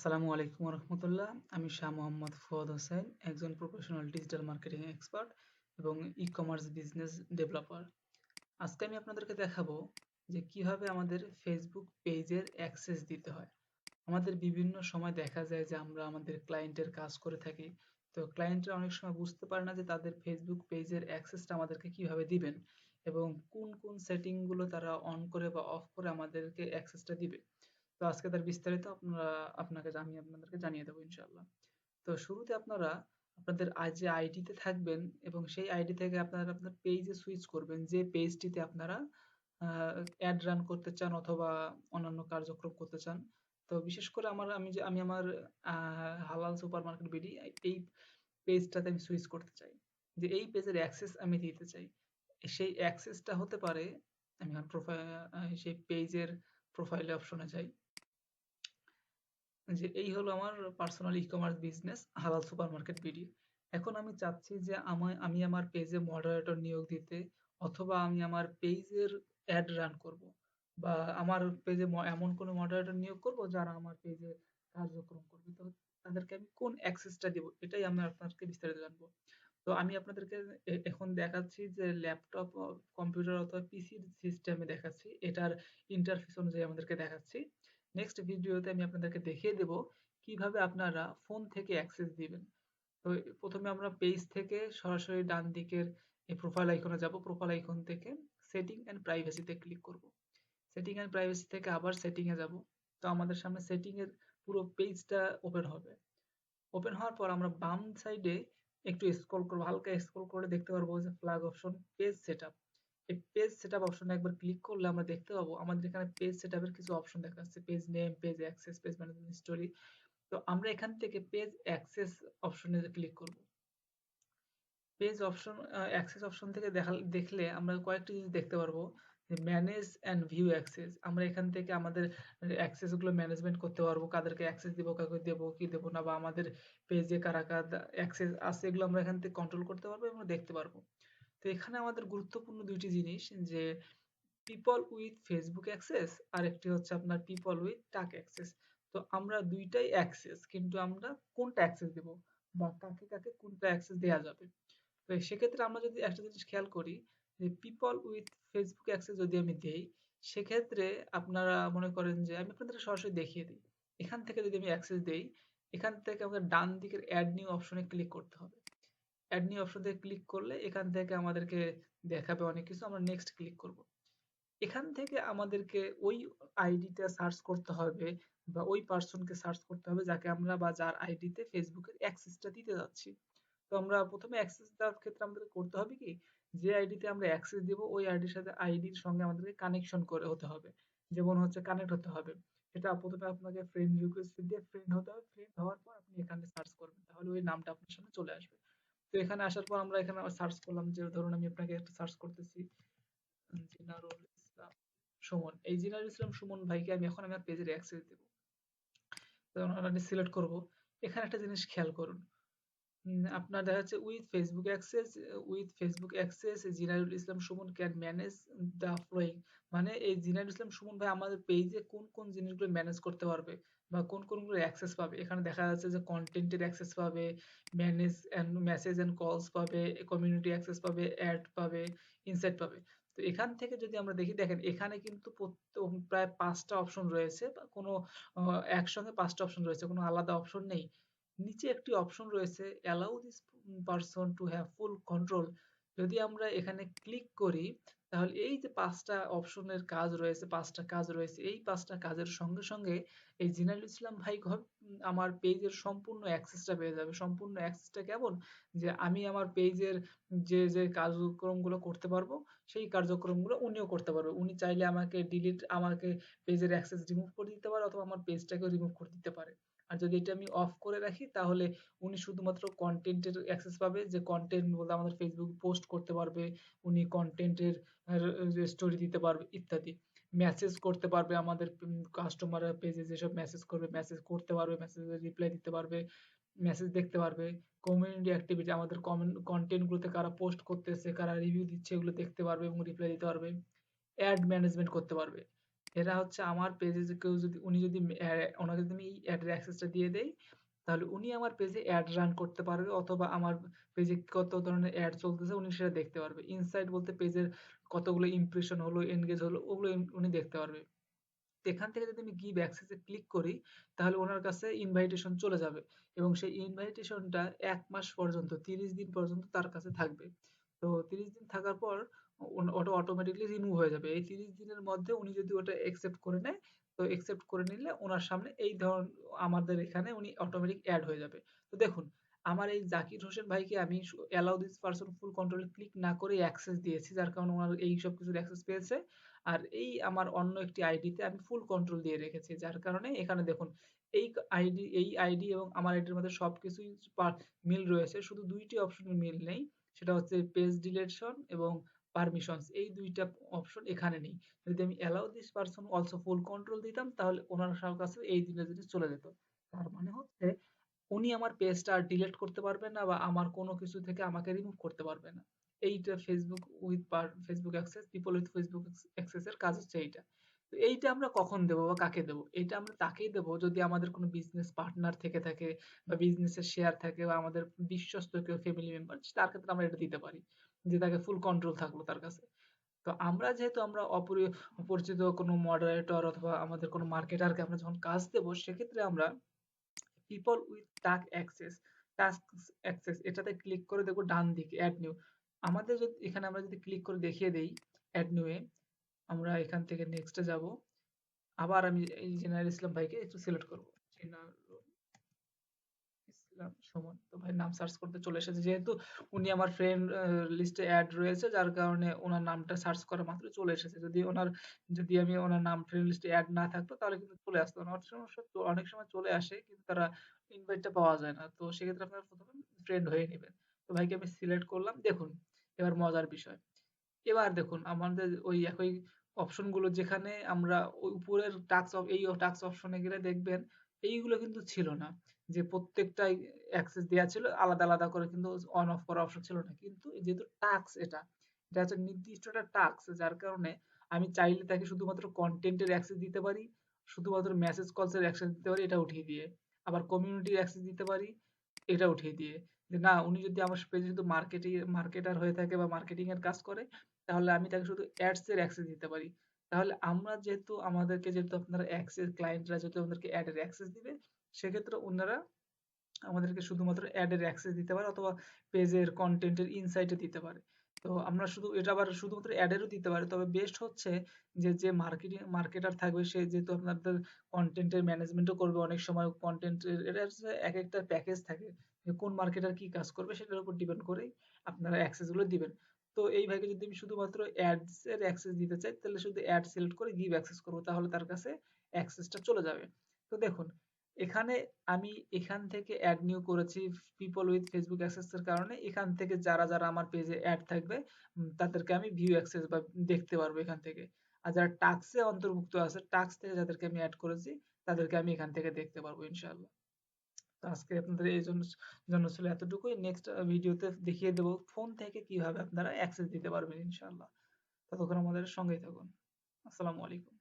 আসসালামু আলাইকুম রহমতুল্লাহ আমি শাহ মোহাম্মদ ফুয়াদ হোসেন, একজন প্রফেশনাল ডিজিটাল মার্কেটিং এক্সপার্ট এবং ই কমার্স বিজনেস ডেভেলপার আজকে আমি আপনাদেরকে দেখাবো যে কীভাবে আমাদের ফেসবুক পেজের অ্যাক্সেস দিতে হয়। আমাদের বিভিন্ন সময় দেখা যায় যে আমরা আমাদের ক্লায়েন্টের কাজ করে থাকি। তো ক্লায়েন্টরা অনেক সময় বুঝতে পারে না যে তাদের ফেসবুক পেজের অ্যাক্সেসটা আমাদেরকে কীভাবে দিবেন এবং কোন কোন সেটিংগুলো তারা অন করে বা অফ করে আমাদেরকে অ্যাক্সেসটা দিবে। তো আজকে তার বিস্তারিত আপনারা, আপনাকে আমি আপনাদেরকে জানিয়ে দেবো ইনশাআল্লাহ। তো শুরুতে আপনারা আপনাদের যে আইডিতে থাকবেন এবং সেই আইডি থেকে আপনারা আপনার পেজে সুইচ করবেন, যে পেজটিতে আপনারা অ্যাড রান করতে চান অথবা অন্যান্য কার্যক্রম করতে চান। তো বিশেষ করে আমার, আমি যে, আমি আমার হালাল সুপার মার্কেট বিডি, এই পেজটাতে আমি সুইচ করতে চাই। যে এই পেজের অ্যাক্সেস আমি দিতে চাই। সেই অ্যাক্সেসটা হতে পারে, আমি আমার প্রোফাইল সেই পেজের প্রোফাইলে অপশনে যাই। যে এই হলো আমার personal e commerce business halal super market BD এখন আমি চাচ্ছি যে আমায়, আমি আমার পেজে মডারেটর নিয়োগ দিতে অথবা আমি আমার পেজের অ্যাড রান করব বা আমার পেজে এমন কোনো মডারেটর নিয়োগ করব যারা আমার পেজে কার্যক্রম করবে। তো তাদেরকে আমি কোন অ্যাক্সেসটা দিব এটাই আমি আপনাদেরকে বিস্তারিত জানব। তো আমি আপনাদেরকে এখন দেখাচ্ছি যে ল্যাপটপ কম্পিউটার অথবা পিসির সিস্টেমে দেখাচ্ছি। এটার ইন্টারফেস অনুযায়ী আমাদেরকে দেখাচ্ছি। নেক্সট ভিডিওতে আমি আপনাদেরকে দেখিয়ে দেব কীভাবে আপনারা ফোন থেকে অ্যাক্সেস দিবেন। তো প্রথমে আমরা পেজ থেকে সরাসরি ডান দিকের এই প্রোফাইল আইকনে যাব। প্রোফাইল আইকন থেকে সেটিং অ্যান্ড প্রাইভেসিতে ক্লিক করব। সেটিং অ্যান্ড প্রাইভেসি থেকে আবার সেটিং এ যাব। তো আমাদের সামনে সেটিং এর পুরো পেজটা ওপেন হবে। ওপেন হওয়ার পর আমরা বাম সাইডে একটু স্ক্রল করব। হালকা স্ক্রল করে দেখতে পারব যে ফ্ল্যাগ অপশন পেজ সেটআপ এই পেজ সেটআপ অপশনে একবার ক্লিক করলে আমরা দেখতে পাবো। আমাদের এখানে পেজ সেটআপের কিছু অপশন দেখা যাচ্ছে। Page name page access page management story তো আমরা এখান থেকে পেজ অ্যাক্সেস অপশনে ক্লিক করব। পেজ অপশন অ্যাক্সেস অপশন থেকে দেখা, দেখলে আমরা কয়েকটি জিনিস দেখতে পারব। ম্যানেজ অ্যান্ড ভিউ অ্যাক্সেস আমরা এখান থেকে আমাদের অ্যাক্সেসগুলো ম্যানেজমেন্ট করতে পারব। কাদেরকে অ্যাক্সেস দেবো, কাকে দেবো, কি দেবো না, বা আমাদের পেজে কারা কারা অ্যাক্সেস আছে এগুলো আমরা এখান থেকে কন্ট্রোল করতে পারব এবং দেখতে পারব। তো এখানে আমাদের গুরুত্বপূর্ণ দুইটি জিনিস যে পিপল উইথ ফেসবুক অ্যাক্সেস আর একটি হচ্ছে আপনার পিপল উইথ টাক অ্যাক্সেস তো আমরা দুইটাই অ্যাক্সেস কিন্তু আমরা কোনটা অ্যাক্সেস দেব? বা কাকে কাকে কোনটা অ্যাক্সেস দেওয়া যাবে? তো সেক্ষেত্রে আমরা যদি একটা জিনিস খেয়াল করি, যে পিপল উইথ ফেসবুক অ্যাক্সেস যদি আমি দেই, সেক্ষেত্রে আপনারা মনে করেন যে আমি আপনাদের সরাসরি দেখিয়ে দিই। এখান থেকে যদি আমি অ্যাক্সেস দেই, এখান থেকে আমাদের ডান দিকের অ্যাড নিউ অপশনে ক্লিক করতে হবে। অ্যাড নিউ অপশনে ক্লিক করলে এখান থেকে আমাদেরকে দেখাবে অনেক কিছু, আমরা নেক্সট ক্লিক করব। এখান থেকে আমাদেরকে ওই আইডিটা সার্চ করতে হবে বা ওই পার্সনকে সার্চ করতে হবে যাকে আমরা বা যার আইডিতে ফেসবুকের অ্যাক্সেসটা দিতে যাচ্ছি। তো আমরা প্রথমে অ্যাক্সেস দেওয়ার ক্ষেত্রে আমাদের করতে হবে কি? যে আইডিতে আমরা অ্যাক্সেস দিব, ওই আইডির সাথে আইডির সঙ্গে আমাদেরকে কানেকশন করে হতে হবে। যেমন হচ্ছে কানেক্ট হতে হবে। সেটা প্রথমে আপনাকে ফ্রেন্ড রিকোয়েস্ট দিয়ে ফ্রেন্ড হতে হবে। ফ্রেন্ড হওয়ার পর আপনি এখানে সার্চ করবেন। তাহলে ওই নামটা আপনার সামনে চলে আসবে। তো এখানে আসার পর আমরা এখানে সার্চ করলাম যে, ধরুন আমি আপনাকে একটা সার্চ করতেছি। জিনারুল ইসলাম সুমন। এই জিনারুল ইসলাম সুমন ভাইকে আমি এখন আমার পেজের অ্যাক্সেস দেব। আমি সিলেক্ট করব। এখানে একটা জিনিস খেয়াল করুন। আপনার দেখা যাচ্ছে with Facebook access with Facebook access Zinarul Islam Sumon can manage the following মানে এই জিনারুল ইসলাম সুমন ভাই আমাদের পেজে কোন কোন জিনিসগুলো ম্যানেজ করতে পারবে? বা কোন কোনগুলো অ্যাক্সেস পাবে? এখানে দেখা যাচ্ছে যে কন্টেন্টের অ্যাক্সেস পাবে manage and message and calls পাবে কমিউনিটি অ্যাক্সেস পাবে অ্যাড পাবে ইনসাইট পাবে। তো এখান থেকে যদি আমরা দেখি, দেখেন এখানে কিন্তু প্রায় পাঁচটা অপশন রয়েছে বা কোনো একসঙ্গে পাঁচটা অপশন রয়েছে, কোনো আলাদা অপশন নেই। নিচে একটি অপশন রয়েছে allow this person to have full control যদি আমরা এখানে ক্লিক করি, তাহলে এই যে পাঁচটা অপশনের কাজ রয়েছে, পাঁচটা কাজ রয়েছে, এই পাঁচটা কাজের সঙ্গে সঙ্গে এই জিনাল ইসলাম ভাই আমার পেজের সম্পূর্ণ অ্যাক্সেসটা পেয়ে যাবে। সম্পূর্ণ অ্যাক্সেসটা কেমন? যে আমি আমার পেজের যে যে কার্যক্রমগুলো করতে পারব, সেই কার্যক্রমগুলো উনিও করতে পারবে। উনি চাইলে আমাকে ডিলিট আমাকে পেজের অ্যাক্সেস রিমুভ করে দিতে পারে, অথবা আমার পেজটাকে রিমুভ করে দিতে পারে। আর যদি এটা আমি অফ করে রাখি, তাহলে উনি শুধুমাত্র কন্টেন্টের অ্যাক্সেস পাবে, যে কন্টেন্ট বলতে আমাদের ফেসবুক পোস্ট করতে পারবে, উনি কন্টেন্টের স্টোরি দিতে পারবে, ইত্যাদি। মেসেজ করতে পারবে আমাদের কাস্টমার পেজে যেসব মেসেজ করবে মেসেজ করতে পারবে মেসেজের রিপ্লাই দিতে পারবে মেসেজ দেখতে পারবে। কমিউনিটি অ্যাক্টিভিটি আমাদের কন্টেন্টগুলোতে কারা পোস্ট করতেছে, কারা রিভিউ দিচ্ছে, এগুলো দেখতে পারবে এবং রিপ্লাই দিতে পারবে। অ্যাড ম্যানেজমেন্ট করতে পারবে। এরা হচ্ছে আমার পেজে কেউ যদি উনি যদি ওনাকে যদি আমি এই অ্যাডের অ্যাক্সেসটা দিয়ে দেই, তাহলে উনি আমার পেজে অ্যাড রান করতে পারবে অথবা আমার পেজে কত ধরনের অ্যাড চলতেছে উনি সেটা দেখতে পারবে। ইনসাইট বলতে পেজের কতগুলো ইমপ্রেশন হলো, এনগেজ হলো ওগুলো উনি দেখতে পারবে। এখান থেকে যদি আমি গিভ অ্যাক্সেস এ ক্লিক করি, তাহলে ওনার কাছে ইনভাইটেশন চলে যাবে এবং সেই ইনভাইটেশনটা এক মাস পর্যন্ত ৩০ দিন পর্যন্ত তার কাছে থাকবে। তো ৩০ দিন থাকার পর ওটা অটোমেটিক্যালি রিমুভ হয়ে যাবে। এই ৩০ দিনের মধ্যে উনি যদি ওটা অ্যাকসেপ্ট করে নেয়, তো অ্যাকসেপ্ট করে নিলে উনার সামনে এই ধরন আমাদের এখানে উনি অটোমেটিক এড হয়ে যাবে। তো দেখুন আমার এই জাকির হোসেন ভাইকে আমি allow this person full control A click না করেই অ্যাক্সেস দিয়েছি। যার কারণে উনার এইসব কিছুর অ্যাক্সেস পেয়েছে। আর এই আমার অন্য একটি আইডিতে আমি ফুল কন্ট্রোল দিয়ে রেখেছি। যার কারণে এখানে দেখুন এই আইডি এই আইডি এবং আমার আইডির মধ্যে সবকিছুই মিল রয়েছে। শুধু ২ টি অপশনে মিল নেই। সেটা হচ্ছে পেজ ডিলিটশন এবং পারমিশনস এই ২ টা অপশন এখানে নেই। যদি আমি allow this person also full control দিতাম তাহলে উনার সা কাছে এই ৩ টা জিনিস চলে যেত। তার মানে হচ্ছে উনি আমার পেজটা আর ডিলিট করতে পারবে না বা আমার কোনো কিছু থেকে আমাকে রিমুভ করতে পারবে না। এইটা Facebook with Facebook access, people with Facebook অ্যাক্স অ্যাক্সেস এর কাজ হচ্ছে এইটা। তো এইটা আমরা কখন দেব বা কাকে দেব? এইটা আমরা তাকেই দেব যদি আমাদের কোনো বিজনেস পার্টনার থেকে থাকে বা বিজনেসের শেয়ার থাকে বা আমাদের বিশ্বস্ত কেউ ফ্যামিলি মেম্বার তার ক্ষেত্রে আমরা এটা দিতে পারি। যে তাকে ফুল কন্ট্রোল থাকল তার কাছে। তো আমরা যেহেতু আমরা অপরি, অপরিচিত কোনো মডারেটর অথবা আমাদের কোনো মার্কেটারকে আমরা যখন কাজ দেব, সেক্ষেত্রে আমরা people with task access task access এটাতে ক্লিক করে দেখব ডান দিকে এড নিউ। আমাদের যদি, এখানে আমরা যদি ক্লিক করে দেখিয়ে দেই অ্যাড নিউ এ, আমরা এখান থেকে নেক্সট যাব। আবার আমি এই জেনারেল ইসলাম ভাইকে একটু সিলেক্ট করব। ইসলাম সুমন। তো ভাইয়ের নাম সার্চ করতে চলে এসেছে। যেহেতু উনি আমার ফ্রেন্ড লিস্টে এড রয়েছে, যার কারণে উনার নামটা সার্চ করা মাত্রই চলে এসেছে। যদি উনার যদি আমি উনার নাম ফ্রেন্ড লিস্টে এড না থাকতো, তাহলে কিন্তু চলে আসতো না। অনেক সমস্যা তো অনেক সময় চলে আসে, কিন্তু তারা ইনভাইটটা পাওয়া যায় না। তো সেক্ষেত্রে আপনারা ১ম এ ফ্রেন্ড হয়ে নিবেন। তো ভাইকে আমি সিলেক্ট করলাম। দেখুন, এবার মজার বিষয়। এবার দেখুন, আমাদের ওই একই অপশনগুলো যেখানে আমরা উপরের অপ এই টাস্ক অপশনে গেলে দেখবেন এইগুলো কিন্তু ছিল না। যে প্রত্যেকটাই অ্যাক্সেস দেয়া ছিল আলাদা, আলাদা করে কিন্তু অন অফ করার অপশন ছিল না। কিন্তু যেহেতু টাস্ক এটা, এটা হচ্ছে নির্দিষ্ট একটা টাস্ক যার কারণে আমি চাইলে তাকে শুধুমাত্র কনটেন্ট এর অ্যাক্সেস দিতে পারি, শুধুমাত্র মেসেজ কলস এর অ্যাক্সেস দিতে পারি এটা উঠিয়ে দিয়ে। আবার কমিউনিটির অ্যাক্সেস দিতে পারি, এটা উঠিয়ে দিয়ে। যে না উনি যদি আমার পেজে শুধু মার্কেটিং মার্কেটার হয়ে থাকে বা মার্কেটিং এর কাজ করে তাহলে আমি তাকে শুধু অ্যাডস এর অ্যাক্সেস দিতে পারি। তাহলে আমরা যেহেতু আমাদেরকে যেহেতু আপনারা অ্যাক্সেস ক্লায়েন্টরা যেহেতু আমাদেরকে অ্যাড এর অ্যাক্সেস দিবে, সেক্ষেত্রে ওনারা আমাদেরকে শুধুমাত্র অ্যাড এর অ্যাক্সেস দিতে পারে অথবা পেজের কনটেন্ট এর ইনসাইট দিতে পারে। তো আমরা শুধু এটা আবার শুধুমাত্র অ্যাড এরও দিতে পারে। তবে বেস্ট হচ্ছে যে, যে মার্কেটিং মার্কেটার থাকবে সে যেহেতু আপনাদের কনটেন্ট এর ম্যানেজমেন্টও করবে অনেক সময় কনটেন্ট এর এটা হচ্ছে একেকটা প্যাকেজ থাকে। কোন মার্কেটার কি কাজ করবে সেটার উপর ডিপেন্ড করেই আপনারা অ্যাক্সেসগুলো দিবেন। তো এই ভাইকে যদি আমি শুধুমাত্র অ্যাডস এর অ্যাক্সেস দিতে চাই তাহলে শুধু অ্যাড সিলেক্ট করে গিভ অ্যাক্সেস করব। তাহলে তার কাছে অ্যাক্সেসটা চলে যাবে। তো দেখুন এখানে আমি এখান থেকে এড নিউ করেছি পিপল উইথ ফেসবুক অ্যাক্সেস এর কারণে এখান থেকে যারা, যারা আমার পেজে এড থাকবে তাদেরকে আমি ভিউ অ্যাক্সেস বা দেখতে পারব এখান থেকে। আর যারা টাস্ক এ অন্তর্ভুক্ত আছে, টাস্ক থেকে যাদেরকে আমি এড করেছি তাদেরকে আমি এখান থেকে দেখতে পারব ইনশাআল্লাহ। আজকে আপনাদের এই জন্য ছিল এতটুকুই। নেক্সট ভিডিওতে দেখিয়ে দেব ফোন থেকে কীভাবে আপনারা অ্যাক্সেস দিতে পারবেন ইনশাআল্লাহ। ততক্ষণ আমাদের সঙ্গেই থাকুন। আসসালামু আলাইকুম।